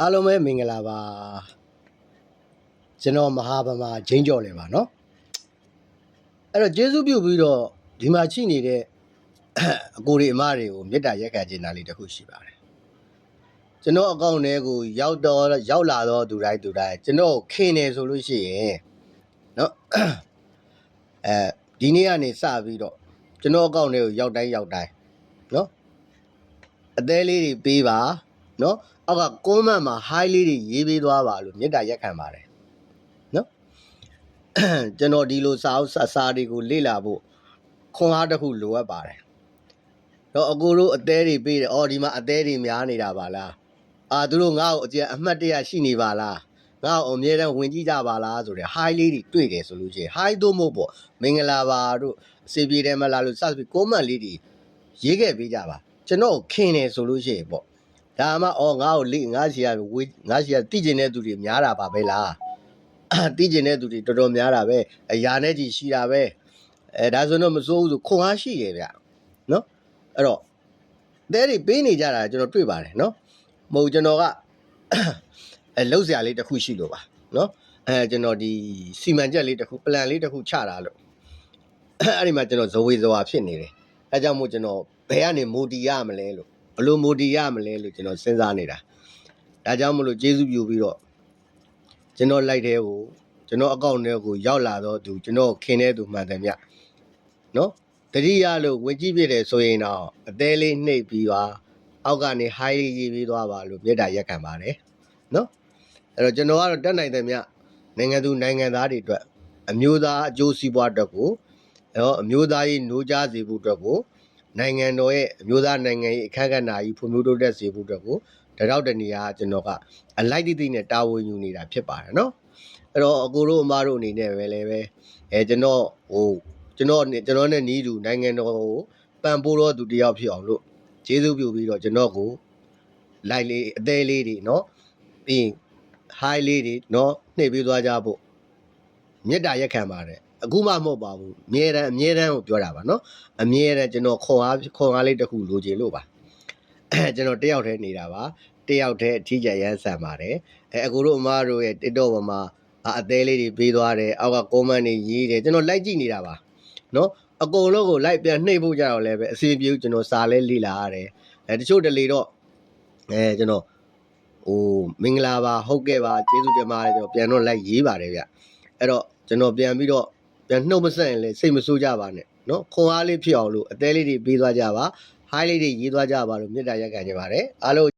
အားလုံးပဲမင်္ဂလာပါကျွန်တော်မဟာဗမာဂျင်းကြော်လေပါเนาะအဲ့တော့ကျေးဇူးပြုပြီးတော့ဒီမှာချိနေတဲ့အကိုတွေအမတွေကိုမေတ္တာရက်ခံခြင်းနာလေးတစ်ခုရှိပါတယ်ကျွန်တော်အကောင့်ထဲကိုရောက်တော့ရောက်လာတော့သူတိုင်းသူတိုင်းကျွန်တော်ခင်နေဆိုလို့ရှိရင်เนาะအဲဒီနေ့ကနေစပြီးတော့ကျွန်တော်အကောင့်ထဲကိုရောက်တိုင်းရောက်တိုင်းเนาะအသေးလေးတွေပေးပါ နော်အောက်က comment မှာ high လေးတွေရေးပေးသွားပါလို့မေတ္တာရက်ခံပါတယ်နော်ကျွန်တော်ဒီလိုစာအုပ်စာတွေကိုလေ့လာဖို့ခွန်အားတစ်ခုလိုအပ်ပါတယ်တော့အကိုတို့အသေးတွေပေးတယ်အော်ဒီမှာအသေးတွေများနေတာပါလားအာသူတို့ငါ့ကိုအကျအမှတ်တရရှိနေပါလားငါ့ကိုအမြဲတမ်းဝင်ကြည့်ကြပါလားဆိုတဲ့ high လေးတွေတွေ့တယ်ဆိုလို့ရှိရင် high တို့မဟုတ်ပေါ့မင်္ဂလာပါတို့အစီပြေတယ်မလားလို့စသဖြင့် comment လေးတွေရေးခဲ့ပေးကြပါကျွန်တော်ခင်တယ်ဆိုလို့ရှိရင်ပေါ့ ဒါမှအော်ငါ့ကိုလိငါ့ရှီကဝေးငါ့ရှီကတိကျင်တဲ့သူတွေများတာပါပဲလားတိကျင်တဲ့သူတွေတော်တော်များတာပဲအရာနဲ့ကြီးရှိတာပဲအဲဒါဆိုတော့မစိုးဘူးဆိုခွန်အားရှိရဗျနော်အဲ့တော့တဲတွေပေးနေကြတာကျွန်တော်တွေ့ပါတယ်နော်မဟုတ်ကျွန်တော်ကအဲလှုပ်ရှားလေးတစ်ခုရှိလို့ပါနော်အဲကျွန်တော်ဒီစီမံချက်လေးတစ်ခု plan လေးတစ်ခုချတာလို့အဲ့ဒီမှာကျွန်တော်ဇဝေဇဝါဖြစ်နေတယ်အဲကြောင့်မို့ကျွန်တော်ဘယ်ကနေမူတည်ရမလဲလို့ ဘလို့မိုတီရမလဲလို့ကျွန်တော်စဉ်းစားနေတာဒါကြောင့်မလို့ကျေးဇူးပြုပြီးတော့ကျွန်တော်လိုက်တဲ့ကိုကျွန်တော်အကောင့်ထဲကိုရောက်လာတော့သူကျွန်တော်ခင်တဲ့သူမှန်တယ်မြနော်တတိယလို့ဝင်ကြည့်ပြတယ်ဆိုရင်တော့အသေးလေးနှိပ်ပြီးပါအောက်ကနေ high လေးရေးပြီးသွားပါလို့မြေတားရက်ခံပါတယ်နော်အဲ့တော့ကျွန်တော်ကတော့တက်နိုင်တယ်မြနိုင်ငံသူနိုင်ငံသားတွေအတွက်အမျိုးသားအကျိုးစီးပွားအတွက်ကိုအဲ့တော့အမျိုးသားရေးနိုးကြားစေဖို့အတွက်ကို နိုင်ငံတော်ရဲ့အမျိုးသားနိုင်ငံရေးအခက်အခဲနာကြီးဖွံ့ဖြိုးတိုးတက်စေဖို့အတွက်ကိုတရောက်တနေရာကျွန်တော်ကအလိုက်တိတိနဲ့တာဝန်ယူနေတာဖြစ်ပါတယ်နော်အဲ့တော့အကိုတို့အမတို့အနေနဲ့ပဲလည်းပဲအဲကျွန်တော်ဟိုကျွန်တော်နဲ့ကျွန်တော်နဲ့နီးတူနိုင်ငံတော်ကိုပံ့ပိုးတော့သူတယောက်ဖြစ်အောင်လို့ကျေးဇူးပြုပြီးတော့ကျွန်တော်ကိုလိုက်လေးအသေးလေးတွေနော်ပြီးရင် high လေးတွေနော်နှိပ်ပေးသွားကြဖို့ မေတ္တာရက်ခံပါတယ်အခုမှမဟုတ်ပါဘူးအမြဲတမ်းအမြဲတမ်းကိုပြောတာပါနော်အမြဲတမ်းကျွန်တော်ခွန်အားခွန်အားလေးတစ်ခုလိုချင်လို့ပါအဲကျွန်တော်တယောက်တည်းနေတာပါတယောက်တည်းအထီးကျန်ရမ်းဆန်ပါတယ်အဲအခုတို့အမတို့ရဲ့ TikTok ပေါ်မှာအာအသေးလေးတွေပေးသွားတယ်အောက်က comment တွေရေးတယ်ကျွန်တော်လိုက်ကြည့်နေတာပါနော်အကုန်လုံးကိုလိုက်ပြန်နှိပ်ဖို့ကြတော့လည်းပဲအစီအပြေကျွန်တော်စာလဲလေ့လာရတယ်အဲတချို့တလေတော့အဲကျွန်တော်ဟိုမင်္ဂလာပါဟုတ်ကဲ့ပါကျေးဇူးတင်ပါတယ်ကျွန်တော်ပြန်တော့လိုက်ရေးပါတယ်ဗျ အဲ့တော့ကျွန်တော်ပြန်ပြီးတော့ပြန်နှုတ်မဆက်ရင်လည်းစိတ်မဆိုးကြပါနဲ့နော်ခွန်အားလေးဖြစ်အောင်လို့အသေးလေးတွေပေးသွားကြပါ high လေးတွေရေးသွားကြပါလို့မေတ္တာရက်ခံကြပါတယ်အားလုံး